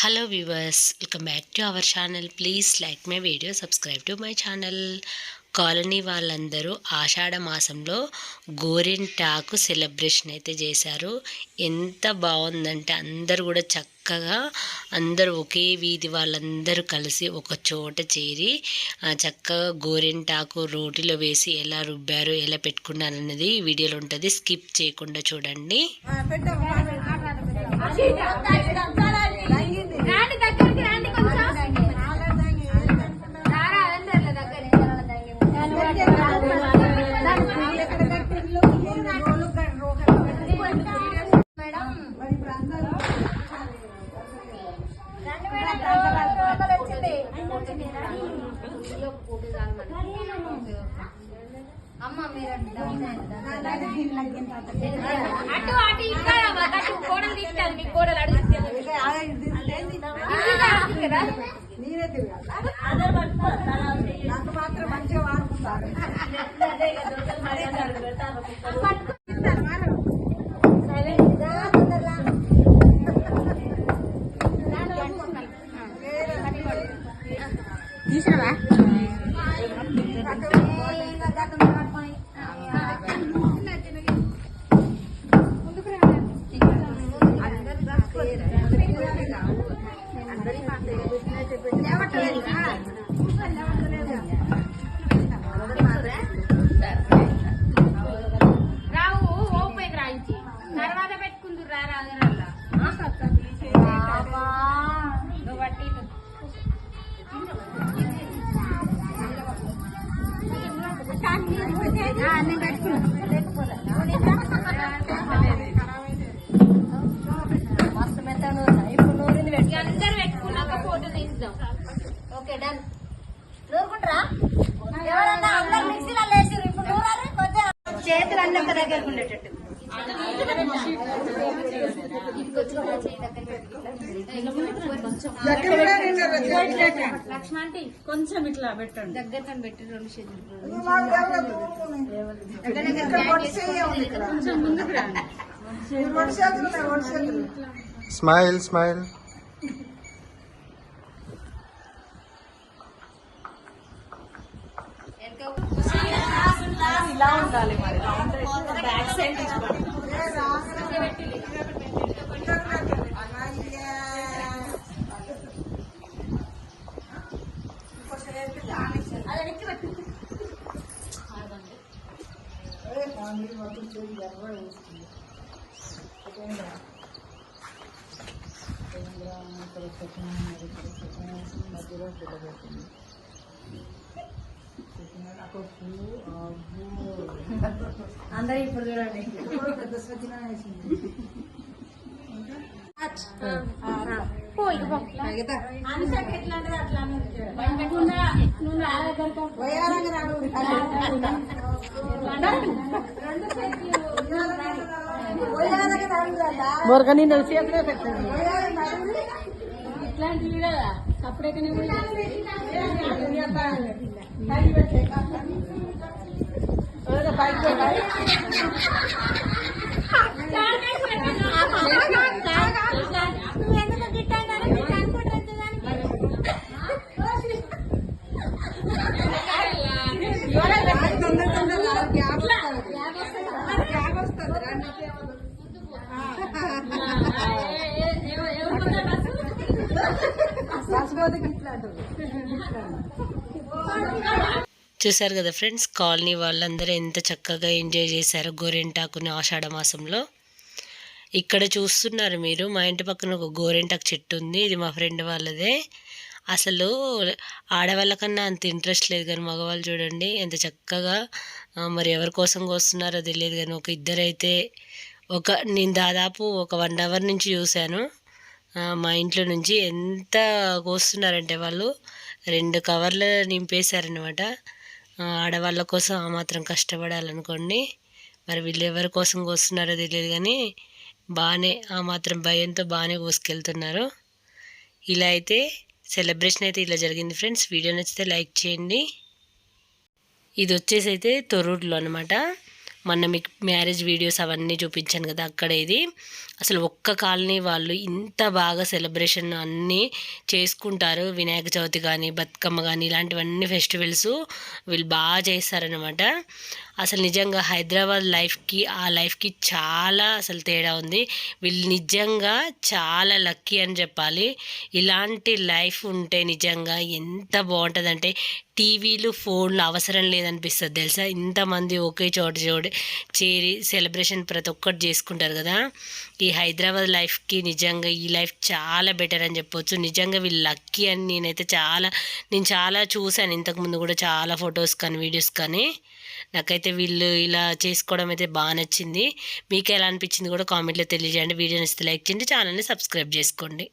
Hello viewers welcome back to our channel please like my video subscribe to my channel colony వాళ్ళందరూ ఆషాఢ మాసంలో గోరింటాకు celebration అయితే చేశారు. ఎంత బాగుందంటే అందరూ కూడా చక్కగా అందరూ ఒకే వీధి వాళ్ళందరూ కలిసి ఒక చోట చేరి చక్కగా గోరింటాకు రోటిలో వేసి ఎలా రుబ్బారు ఎలా పెట్టుకున్నారు అనేది ఈ వీడియోలో ఉంటుంది. స్కిప్ చేయకుండా చూడండి. అమ్మ మీరు అటు అటు అటు కోడలు తీసుకెళ్ళి మీ కోడలు అడుగుతుంది కదా నాకు మాత్రం మంచిగా వాడుకుంటారు 接下来。ఓకే డన్ నూరుకుంటారా ఎవరన్నా అందరు మిక్సీలో లేచారు ఇప్పుడు నూరారు కొంచెం చేతులు అన్ని ఒక ఉండేటట్టు లక్ష్మాంటి కొంచెం ఇట్లా పెట్టండి. దగ్గర పెట్టి రెండు చేతులు ఇక్కడ పొట్టి చెయ్యి ఉంది ఇక్కడ. ఈ పొట్టి చేతులు ఉన్నాయి, పొట్టి చేతులు. స్మైల్ స్మైల్ అందరూ ఇప్పుడు చూడండి. పెద్ద స్వచ్ఛన వేసింది. అట్లానే వయ్యారంగా రాడు. వయ్యారంగా రాడు కదా. వయ్యారంగా రాడు. ఇట్లాంటివి కదా అప్పుడైతే తొందర తొందర రాడు. గ్యాప్ వస్తుంది. గ్యాప్ వస్తుంది. రండి. చూసారు చూశారు కదా ఫ్రెండ్స్ కాలనీ వాళ్ళందరూ ఎంత చక్కగా ఎంజాయ్ చేశారు గోరింటాకుని ఆషాఢ మాసంలో. ఇక్కడ చూస్తున్నారు మీరు మా ఇంటి పక్కన ఒక గోరింటాకు చెట్టు ఉంది ఇది మా ఫ్రెండ్ వాళ్ళదే. అసలు ఆడవాళ్ళకన్నా అంత ఇంట్రెస్ట్ లేదు కానీ మగవాళ్ళు చూడండి ఎంత చక్కగా మరి ఎవరి కోసం కోస్తున్నారో తెలియదు కానీ ఒక ఇద్దరైతే ఒక నేను దాదాపు ఒక వన్ అవర్ నుంచి చూశాను. మా ఇంట్లో నుంచి ఎంత కోస్తున్నారంటే వాళ్ళు రెండు కవర్లు నింపేశారనమాట ఆడవాళ్ళ కోసం ఆ మాత్రం కష్టపడాలనుకోండి. మరి వీళ్ళు ఎవరి కోసం కోస్తున్నారో తెలియదు కానీ బాగానే ఆ మాత్రం భయంతో బాగానే కోసుకెళ్తున్నారు. ఇలా అయితే సెలబ్రేషన్ అయితే ఇలా జరిగింది ఫ్రెండ్స్. వీడియో నచ్చితే లైక్ చేయండి. ఇది వచ్చేసి అయితే తొర్రూరులో అనమాట మొన్న మీకు మ్యారేజ్ వీడియోస్ అవన్నీ చూపించాను కదా అక్కడ ఇది. అసలు ఒక్క కాలనీ వాళ్ళు ఇంత బాగా సెలబ్రేషన్ అన్నీ చేసుకుంటారు. వినాయక చవితి కానీ బతుకమ్మ కానీ ఇలాంటివన్నీ ఫెస్టివల్స్ వీళ్ళు బాగా చేస్తారనమాట అసలు నిజంగా హైదరాబాద్ లైఫ్కి ఆ లైఫ్కి చాలా అసలు తేడా ఉంది. వీళ్ళు నిజంగా చాలా లక్కీ అని చెప్పాలి. ఇలాంటి లైఫ్ ఉంటే నిజంగా ఎంత బాగుంటుందంటే టీవీలు ఫోన్లు అవసరం లేదనిపిస్తుంది తెలుసా? ఇంతమంది ఒకే చోట చోట చేరి సెలబ్రేషన్ ప్రతి ఒక్కటి చేసుకుంటారు కదా? ఈ హైదరాబాద్ లైఫ్కి నిజంగా ఈ లైఫ్ చాలా బెటర్ అని చెప్పొచ్చు. నిజంగా వీళ్ళు లక్కీ అని నేనైతే చాలా నేను చాలా చూశాను. ఇంతకుముందు కూడా చాలా ఫొటోస్ కానీ వీడియోస్ కానీ. నాకైతే వీళ్ళు ఇలా చేసుకోవడం అయితే బాగా నచ్చింది. మీకు ఎలా అనిపించింది కూడా కామెంట్లో తెలియజేయండి. వీడియోని ఇస్తే లైక్ చేయండి ఛానల్ని సబ్స్క్రైబ్ చేసుకోండి.